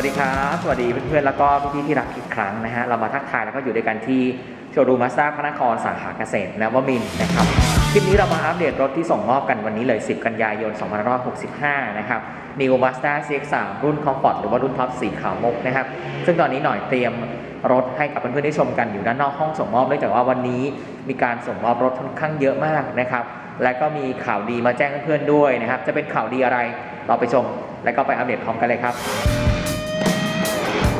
สวัสดีครับ สวัสดีเพื่อนๆ แล้วก็พี่ๆที่รักอีกครั้งนะฮะ เรามาทักทายแล้วก็อยู่ด้วยกันที่โชว์รูมมาสด้าพระนครสาขาเกษตรนวมินนะครับ คลิปนี้เรามาอัปเดตรถที่ส่งมอบกันวันนี้เลย 10 กันยายน 2565 นะครับ New Mazda CX-3 รุ่น Comfort หรือว่ารุ่นท็อปสีขาวมุกนะครับ ซึ่งตอนนี้หน่อยเตรียมรถให้กับเพื่อนๆได้ชมกันอยู่ด้านนอกห้องส่งมอบเนื่องจากว่าวันนี้มีการส่งมอบรถค่อนข้างเยอะมากนะครับ และก็มีข่าวดีมาแจ้งเพื่อนๆด้วยนะครับ จะเป็นข่าวดีอะไร เราไปชม และก็ไปอัปเดตพร้อมกันเลยครับ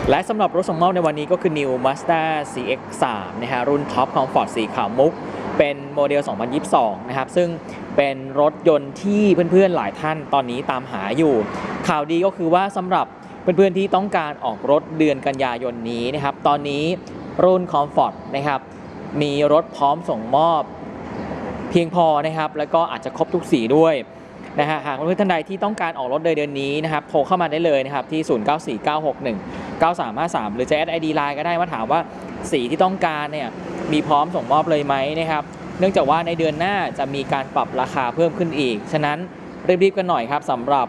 และสำหรับรถส่งมอบในวันนี้ก็คือ New Mazda CX-3 นะฮะรุ่น Top Comfort สีขาวมุก เป็นโมเดล 2022 นะครับ ซึ่งเป็นรถยนต์ที่เพื่อนๆหลายท่านตอนนี้ตามหาอยู่ ข่าวดีก็คือว่าสำหรับเพื่อนๆที่ต้องการออกรถเดือนกันยายนนี้นะครับ ตอนนี้รุ่น Comfort นะครับ มีรถพร้อมส่งมอบเพียงพอนะครับ แล้วก็อาจจะครบทุกสีด้วย นะฮะหากเพื่อนๆท่านใดที่ต้องการออกรถเดือนนี้นะครับโทรเข้ามาได้เลยนะครับที่ 094961 9353 หรือจะแอดไอดีไลน์ก็ได้ว่าถามว่าสีที่ต้องการเนี่ยมีพร้อมส่งมอบเลยไหมนะครับเนื่องจากว่าในเดือนหน้าจะมีการปรับราคาเพิ่มขึ้นอีก ฉะนั้นรีบๆกันหน่อยครับสำหรับ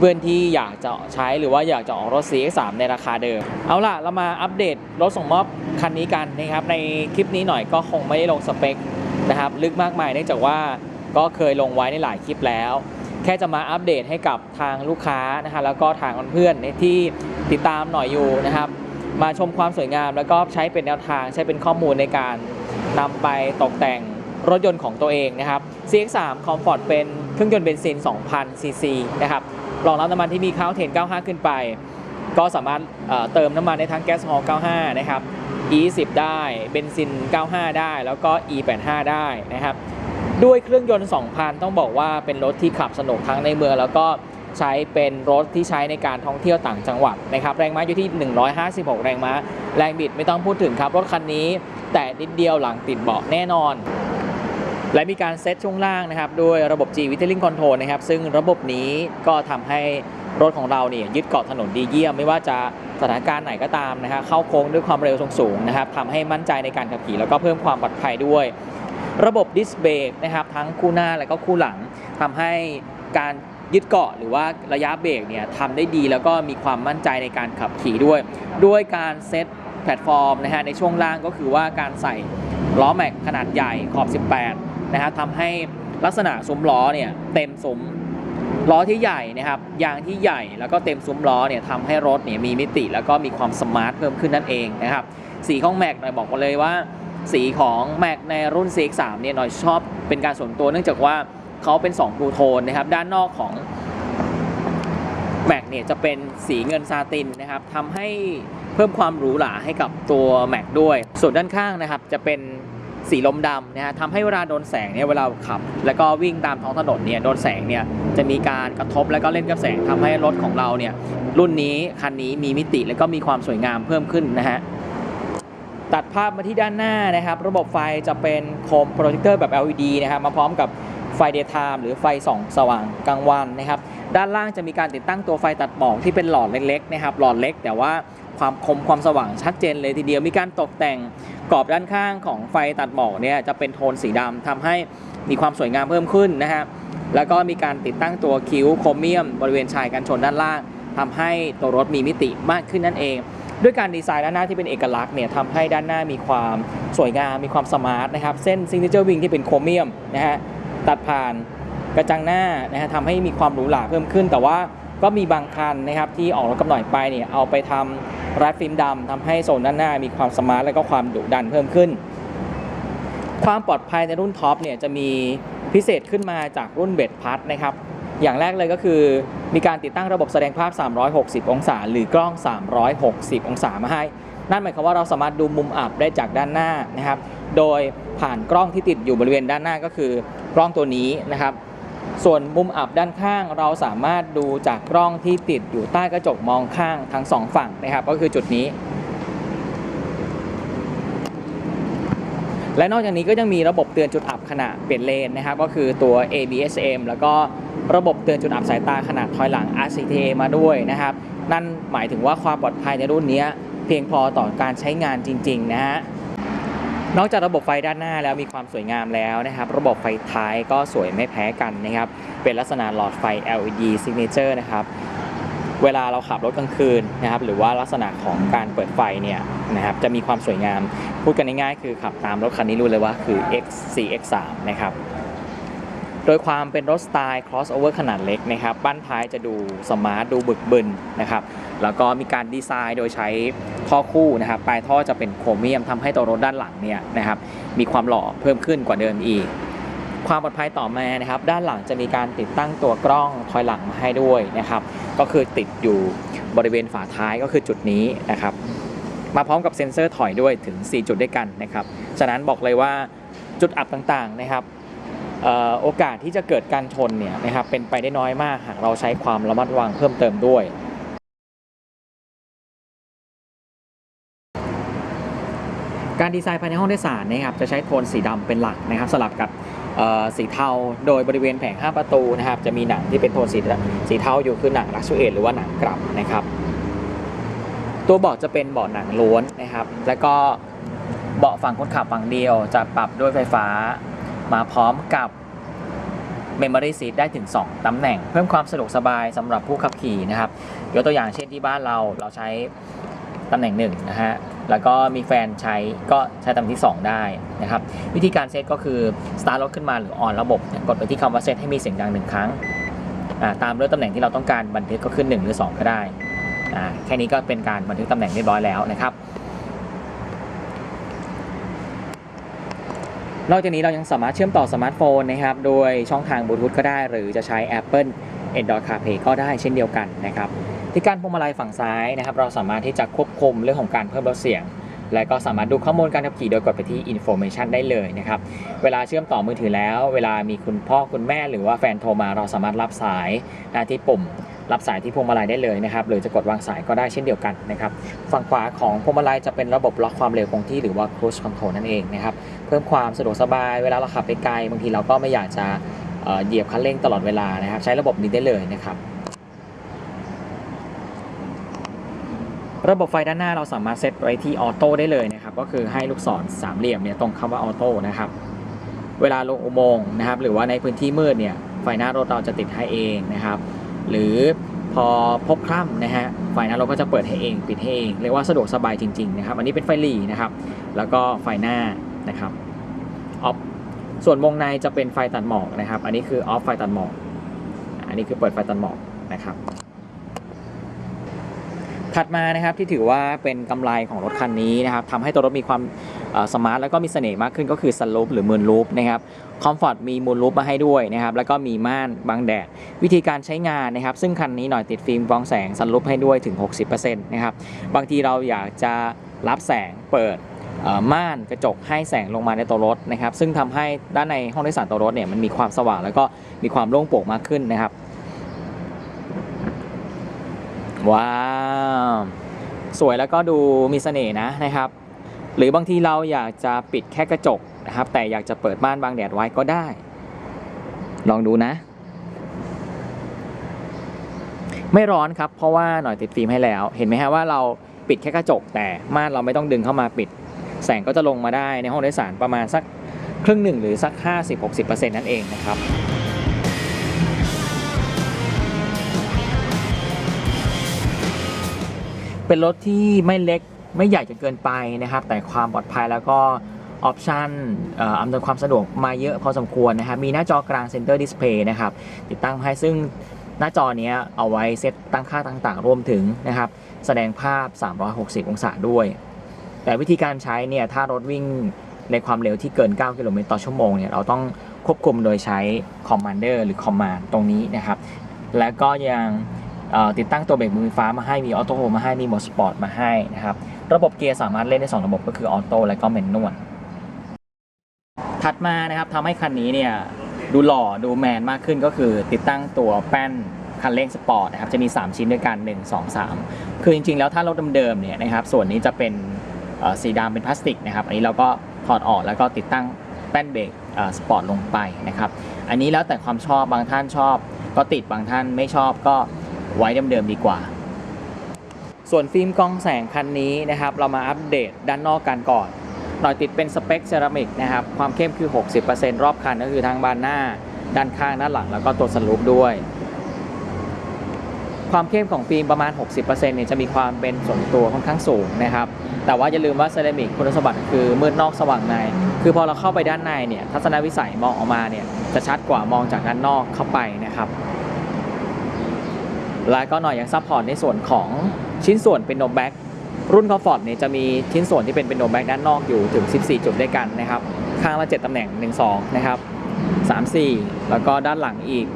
เพื่อนๆที่อยากจะใช้หรือว่าอยากจะออกรถ CX3 ในราคาเดิม เอาล่ะ เรามาอัปเดตรถส่งมอบคันนี้กันนะครับ ในคลิปนี้หน่อยก็คงไม่ได้ลงสเปคนะครับ ลึกมากมายเนื่องจากว่าก็เคยลงไว้ในหลายคลิปแล้ว แค่จะมาอัปเดตให้กับทางลูกค้านะฮะแล้วก็ทางเพื่อนๆที่ติดตามหน่อยอยู่นะครับ มาชมความสวยงาม แล้วก็ใช้เป็นแนวทางใช้เป็นข้อมูลในการนำไปตกแต่งรถยนต์ของตัวเองนะครับ CX3 Comfort เป็นเครื่องยนต์เบนซิน 2,000 ซีซีนะครับรองรับน้ำมันที่มีข้าวเทน95 ขึ้นไป ก็สามารถเเติมน้ำมันในทั้งแก๊สฮอล95 นะครับ E10 ได้ เบนซิน 95 ได้ แล้วก็ E85 ได้นะครับ ด้วยเครื่องยนต์ 2,000 ต้องบอกว่าเป็นรถที่ขับสนุกทั้งในเมืองแล้วก็ใช้เป็นรถที่ใช้ในการท่องเที่ยวต่างจังหวัดนะครับแรงม้าอยู่ที่ 156 แรงม้า แรงบิดไม่ต้องพูดถึงครับ รถคันนี้แต่นิดเดียวหลังติดเบาะแน่นอน และมีการเซตช่วงล่างนะครับด้วยระบบ G w i t e r i n g Control นะครับซึ่งระบบนี้ก็ทำให้รถของเราเนี่ยยึดเกาะถนนดีเยี่ยม ไม่ว่าจะสถานการณ์ไหนก็ตามนะครับเข้าโค้งด้วยความเร็วสูงๆนะครับทำให้มั่นใจในการขับขี่แล้วก็เพิ่มความปลอดภัยด้วย ระบบดิสเบรกนะครับทั้งคู่หน้าและก็คู่หลังทำให้การยึดเกาะหรือว่าระยะเบรกเนี่ยทำได้ดีแล้วก็มีความมั่นใจในการขับขี่ด้วย ด้วยการเซตแพลตฟอร์มนะฮะในช่วงล่างก็คือว่าการใส่ล้อแม็กขนาดใหญ่ขอบ 18 นะฮะทำให้ลักษณะซุ้มล้อเนี่ยเต็มซุ้มล้อที่ใหญ่นะครับยางที่ใหญ่แล้วก็เต็มซุ้มล้อเนี่ยทำให้รถเนี่ยมีมิติแล้วก็มีความสมาร์ทเพิ่มขึ้นนั่นเองนะครับสีของแม็กหน่อยบอกมาเลยว่า สีของแม็กในรุ่น CX3 เนี่ยหน่อยชอบเป็นการส่วนตัวเนื่องจากว่าเขาเป็น2ทูโทนนะครับ ด้านนอกของแม็กเนี่ยจะเป็นสีเงินซาตินนะครับทำให้เพิ่มความหรูหราให้กับตัวแม็กด้วย ส่วนด้านข้างนะครับจะเป็นสีลมดำนะฮะทำให้เวลาโดนแสงเนี่ยเวลาขับ แล้วก็วิ่งตามท้องถนนเนี่ยโดนแสงเนี่ยจะมีการกระทบแล้วก็เล่นกับแสงทำให้รถของเราเนี่ยรุ่นนี้คันนี้มีมิติแล้วก็มีความสวยงามเพิ่มขึ้นนะฮะ ตัดภาพมาที่ด้านหน้านะครับ ระบบไฟจะเป็นโคมโปรเจคเตอร์แบบ LED นะครับ มาพร้อมกับไฟ daytime หรือไฟส่องสว่างกลางวันนะครับ ด้านล่างจะมีการติดตั้งตัวไฟตัดหมอกที่เป็นหลอดเล็กๆนะครับ หลอดเล็ก แต่ว่าความคมความสว่างชัดเจนเลยทีเดียว มีการตกแต่งกรอบด้านข้างของไฟตัดหมอกเนี่ยจะเป็นโทนสีดำทำให้มีความสวยงามเพิ่มขึ้นนะฮะ แล้วก็มีการติดตั้งตัวคิ้วโครเมียม บริเวณชายกันชนด้านล่างทำให้ตัวรถมีมิติมากขึ้นนั่นเอง ด้วยการดีไซน์ด้านหน้าที่เป็นเอกลักษณ์เนี่ยทำให้ด้านหน้ามีความสวยงาม มีความสมาร์ทนะครับ เส้นซิงเกิลวิงที่เป็นโครเมียมนะฮะตัดผ่านกระจังหน้านะฮะทำให้มีความหรูหราเพิ่มขึ้น แต่ว่าก็มีบางคันนะครับที่ออกรถกำหน่อยไปเนี่ยเอาไปทำรัดฟิล์มดำทำให้โซนด้านหน้ามีความสมาร์ทและก็ความดุดันเพิ่มขึ้น ความปลอดภัยในรุ่นท็อปเนี่ยจะมีพิเศษขึ้นมาจากรุ่นเบดพัทนะครับ อย่างแรกเลยก็คือมีการติดตั้งระบบแสดงภาพ 360 องศา หรือกล้อง 360 องศามาให้ นั่นหมายความว่าเราสามารถดูมุมอับได้จากด้านหน้านะครับ โดยผ่านกล้องที่ติดอยู่บริเวณด้านหน้าก็คือกล้องตัวนี้นะครับ ส่วนมุมอับด้านข้างเราสามารถดูจากกล้องที่ติดอยู่ใต้กระจกมองข้างทั้งสองฝั่งนะครับ ก็คือจุดนี้และนอกจากนี้ก็ยังมีระบบเตือนจุดอับขณะเปลี่ยนเลนนะครับ ก็คือตัว ABSM แล้วก็ ระบบเตือนจุดอับสายตาขนาดถอยหลัง RCTA มาด้วยนะครับ นั่นหมายถึงว่าความปลอดภัยในรุ่นนี้เพียงพอต่อการใช้งานจริง ๆ นะฮะนอกจากระบบไฟด้านหน้าแล้วมีความสวยงามแล้วนะครับ ระบบไฟท้ายก็สวยไม่แพ้กันนะครับ เป็นลักษณะหลอดไฟ LED signature นะครับเวลาเราขับรถกลางคืนนะครับ หรือว่าลักษณะของการเปิดไฟเนี่ยนะครับ จะมีความสวยงาม พูดกันง่ายๆคือขับตามรถคันนี้รู้เลยว่าคือ X4X3 นะครับ โดยความเป็นรถสไตล์ crossover ขนาดเล็กนะครับบ้านท้ายจะดูสมาร์ทดูบึกบึนนะครับแล้วก็มีการดีไซน์โดยใช้ท่อคู่นะครับปลายท่อจะเป็นโครเมียมทำให้ตัวรถด้านหลังเนี่ยนะครับมีความหล่อเพิ่มขึ้นกว่าเดิมอีก ความปลอดภัยต่อมานะครับ ด้านหลังจะมีการติดตั้งตัวกล้องถอยหลังมาให้ด้วยนะครับ ก็คือติดอยู่บริเวณฝาท้ายก็คือจุดนี้นะครับ มาพร้อมกับเซ็นเซอร์ถอยด้วยถึง 4 จุดด้วยกันนะครับฉะนั้นบอกเลยว่าจุดอับต่างๆนะครับ โอกาสที่จะเกิดการชนเนี่ยนะครับเป็นไปได้น้อยมากหากเราใช้ความระมัดระวังเพิ่มเติมด้วยการดีไซน์ภายในห้องโดยสารนะครับจะใช้โทนสีดำเป็นหลักนะครับสลับกับสีเทาโดยบริเวณแผงห้าประตูนะครับจะมีหนังที่เป็นโทนสีสีเทาอยู่คือหนังลักชูเอทหรือว่าหนังกลับนะครับ ตัวเบาะจะเป็นเบาะหนังล้วนนะครับ แล้วก็เบาะฝั่งคนขับฝั่งเดียวจะปรับด้วยไฟฟ้า มาพร้อมกับ Memory Seat ได้ถึง 2ตำแหน่ง เพิ่มความสะดวกสบายสำหรับผู้ขับขี่นะครับยกตัวอย่างเช่นที่บ้านเราเราใช้ตำแหน่งหนึ่งนะฮะแล้วก็มีแฟนใช้ก็ใช้ตำแหน่งที่ 2 ได้นะครับ วิธีการเซตก็คือสตาร์ทรถขึ้นมาหรือออนระบบ กดไปที่คำว่าเซตให้มีเสียงดังหนึ่งครั้งตามด้วยตำแหน่งที่เราต้องการบันทึกก็ขึ้น 1 หรือ 2 ก็ได้ แค่นี้ก็เป็นการบันทึกตำแหน่งเรียบร้อยแล้วนะครับ นอกจากนี้เรายังสามารถเชื่อมต่อสมาร์ทโฟนนะครับโดยช่องทางบลูทูธก็ได้ หรือจะใช้ Apple Android CarPlay ก็ได้เช่นเดียวกันนะครับที่การพวงมาลัยฝั่งซ้ายนะครับเราสามารถที่จะควบคุมเรื่องของการเพิ่มลดเสียง และก็สามารถดูข้อมูลการขับขี่โดยกดไปที่ Information ได้เลยนะครับเวลาเชื่อมต่อมือถือแล้ว เวลามีคุณพ่อคุณแม่หรือว่าแฟนโทรมาเราสามารถรับสายได้ที่ปุ่ม รับสายที่พวงมาลัยได้เลยนะครับหรือจะกดวางสายก็ได้เช่นเดียวกันนะครับฝั่งขวาของพวงมาลัยจะเป็นระบบล็อกความเร็วคงที่หรือว่า cruise control นั่นเองนะครับเพิ่มความสะดวกสบายเวลาเราขับไปไกลบางทีเราก็ไม่อยากจะเเหยียบคันเร่งตลอดเวลานะครับ ใช้ระบบนี้ได้เลยนะครับระบบไฟด้านหน้าเราสามารถเซตไว้ที่ออโต้ได้เลยนะครับ ก็คือให้ลูกศรสามเหลี่ยมเนี่ยตรงคำว่าออโต้นะครับ เวลาลงอุโมงค์นะครับ หรือว่าในพื้นที่มืดเนี่ย ไฟหน้ารถเราจะติดให้เองนะครับ หรือพอพบคร่ำนะฮะไฟหน้ารถก็จะเปิดให้เอง ปิดให้เองเรียกว่าสะดวกสบายจริงๆนะครับ อันนี้เป็นไฟหลีนะครับ แล้วก็ไฟหน้านะครับออฟส่วนวงในจะเป็นไฟตัดหมอกนะครับ อันนี้คือออฟไฟตัดหมอก อันนี้คือเปิดไฟตัดหมอกนะครับ ถัดมานะครับที่ถือว่าเป็นกำไรของรถคันนี้นะครับทำให้ตัวรถมีความ สมาร์ทแล้วก็มีเสน่ห์มากขึ้นก็คือซันลูปหรือมูนลูปนะครับคอมฟอร์ตมีมูนลูปมาให้ด้วยนะครับแล้วก็มีม่านบังแดด วิธีการใช้งานนะครับซึ่งคันนี้หน่อยติดฟิล์มกรองแสงซันลูปให้ด้วยถึง 60%นะครับบางทีเราอยากจะรับแสงเปิดม่านกระจกให้แสงลงมาในตัวรถนะครับ ซึ่งทำให้ด้านในห้องโดยสารตัวรถเนี่ยมันมีความสว่างแล้วก็มีความโล่งโปร่งมากขึ้นนะครับ ว้าว สวยแล้วก็ดูมีเสน่ห์นะนะครับ หรือบางทีเราอยากจะปิดแค่กระจกนะครับ แต่อยากจะเปิดม่านบางแดดไว้ก็ได้ ลองดูนะ ไม่ร้อนครับ เพราะว่าหน่อยติดฟิล์มให้แล้ว เห็นไหมฮะว่าเราปิดแค่กระจก แต่ม่านเราไม่ต้องดึงเข้ามาปิด แสงก็จะลงมาได้ในห้องโดยสารประมาณสักครึ่งหนึ่งหรือสัก 50-60%นั่นเองนะครับเป็นรถที่ไม่เล็ก ไม่ใหญ่จนเกินไปนะครับ แต่ความปลอดภัยแล้วก็ออปชันอำนวยความสะดวกมาเยอะพอสมควรนะครับ มีหน้าจอกลางเซนเตอร์ดิสเพย์นะครับ ติดตั้งให้ซึ่งหน้าจอเนี้ยเอาไว้เซตตั้งค่าต่างๆ รวมถึงนะครับ แสดงภาพ 360 องศาด้วย แต่วิธีการใช้เนี่ย ถ้ารถวิ่งในความเร็วที่เกิน 9 กิโลเมตรต่อชั่วโมงเนี่ย เราต้องควบคุมโดยใช้ Commander หรือ Command ตรงนี้นะครับ แล้วก็ยังติดตั้งตัวเบรกมือไฟฟ้ามาให้ มีออโต้โฮมาให้ มีโหมดสปอร์ตมาให้นะครับ ระบบเกียร์สามารถเล่นได้ 2 ระบบก็คือออโต้และก็แมนนวลถัดมานะครับทำให้คันนี้เนี่ยดูหล่อดูแมนมากขึ้นก็คือติดตั้งตัวแป้นคันเร่งสปอร์ตนะครับจะมี 3 ชิ้นด้วยกัน 1 2 3 คือจริงๆ แล้วถ้ารถเดิมๆเนี่ยนะครับส่วนนี้จะเป็นสีดำเป็นพลาสติกนะครับอันนี้เราก็ถอดออกแล้วก็ติดตั้งแป้นเบรกสปอร์ตลงไปนะครับอันนี้แล้วแต่ความชอบบางท่านชอบ ก็ติดบางท่านไม่ชอบก็ไว้เดิมๆดีกว่า ส่วนฟิล์มกองแสงคันนี้นะครับ เรามาอัปเดตด้านนอกกันก่อน หน่อยติดเป็นสเปคเซรามิกนะครับ ความเข้มคือ 60%รอบคันก็คือทางบานหน้า ด้านข้างด้านหลังแล้วก็ตัวสลูปด้วยคความเข้มของฟิล์มประมาณ 60%เนี่ยจะมีความเป็นส่วนตัวค่อนข้างสูงนะครับ แต่ว่าอย่าลืมว่าเซรามิกคุณสมบัติคือมืดนอกสว่างใน คือพอเราเข้าไปด้านในเนี่ยทัศนวิสัยมองออกมาเนี่ยจะชัดกว่ามองจากด้านนอกเข้าไปนะครับแล้วก็หน่อยยังซัพพอร์ตในส่วนของ ชิ้นส่วนเป็นโนแบ็กรุ่นคอมฟอร์ตเนี่ยจะมีชิ้นส่วนที่เป็นเป็นโนแบ็กด้านนอกอยู่ถึง 14 จุดด้วยกันนะครับ ข้างละ 7ตำแหน่ง 1 2 นะครับ 3 4 แล้วก็ด้านหลังอีก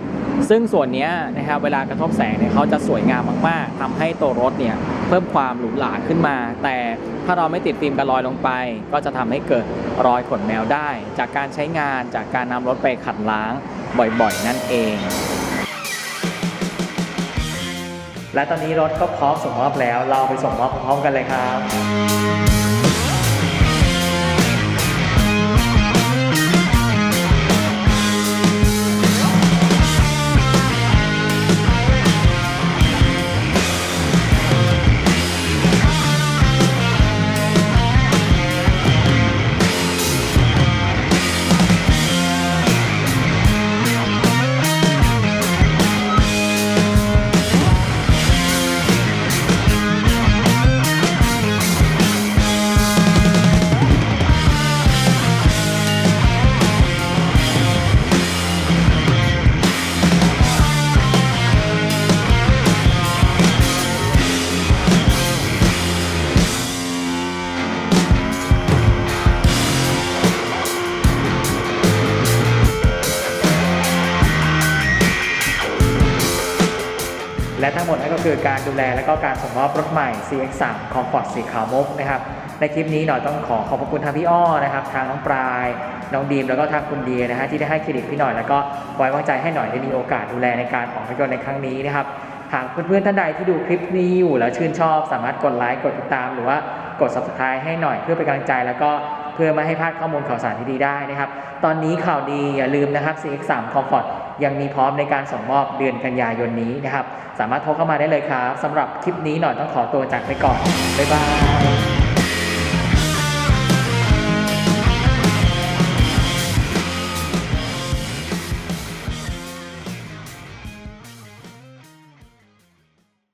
ซึ่งส่วนนี้นะครับเวลากระทบแสงเนี่ยเขาจะสวยงามมากๆทำให้ตัวรถเนี่ยเพิ่มความหรูหราขึ้นมา แต่ถ้าเราไม่ติดฟิล์มกันรอยลงไป ก็จะทำให้เกิดรอยขนแมวได้ จากการใช้งานจากการนำรถไปขัดล้างบ่อยๆ นั่นเอง และตอนนี้รถก็พร้อมส่งมอบแล้ว เราไปส่งมอบพร้อมกันเลยครับ และทั้งหมดนั่นก็คือการดูแลและก็การส่งมอบรถใหม่ CX3 Comfort สีขาวมุกนะครับในคลิปนี้หน่อยต้องขอขอบพระคุณทางพี่อ้อนะครับทางน้องปลาย น้องดีมแล้วก็ทางคุณเดียนะฮะที่ได้ให้เครดิตพี่หน่อยแล้วก็ไว้วางใจให้หน่อยได้มีโอกาสดูแลในการออกรถยนต์ในครั้งนี้นะครับหากเพื่อนๆท่านใดที่ดูคลิปนี้อยู่แล้วชื่นชอบ สามารถกดไลค์กดติดตาม หรือว่ากด subscribe ให้หน่อยเพื่อเป็นกำลังใจ แล้วก็เพื่อไม่ให้พลาดข้อมูลข่าวสารที่ดีได้นะครับ ตอนนี้ข่าวดีอย่าลืมนะครับ CX3 Comfort ยังมีพร้อมในการส่งมอบเดือนกันยายนนี้นะครับ สามารถโทรเข้ามาได้เลยครับสำหรับคลิปนี้หน่อยต้องขอตัวจากไปก่อน บ๊ายบาย